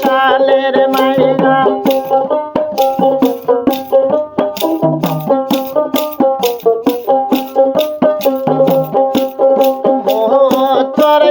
সালের মাইনা তোর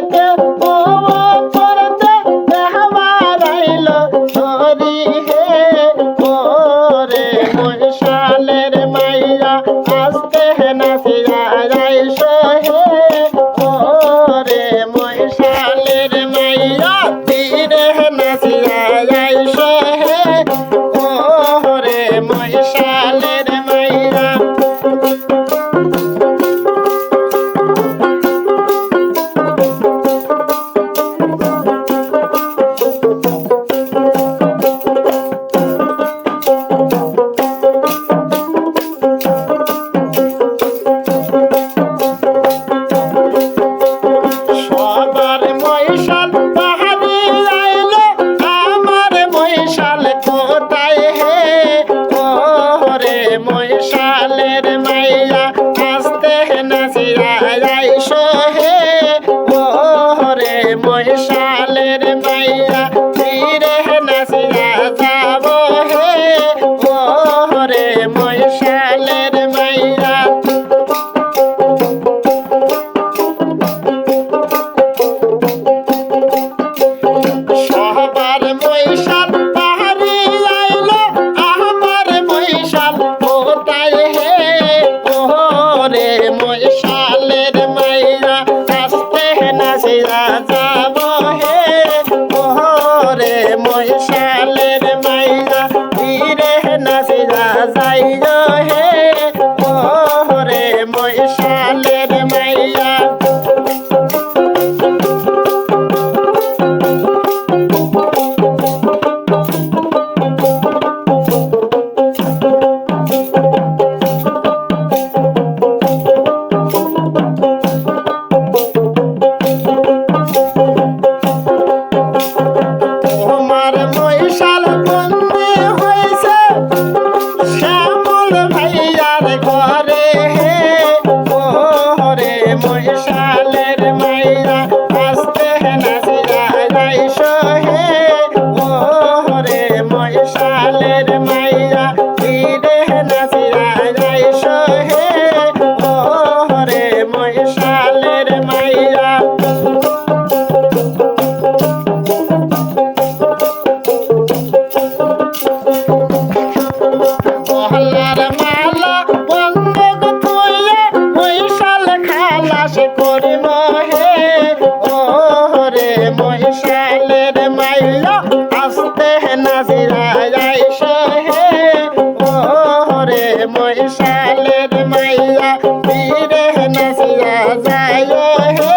হে ওরে মহিষালের মাইয়া, আসতে নাজিরা যাইছে হে। ওরে মহিষালের মাইয়া তীরে নাজিরা যায় হে।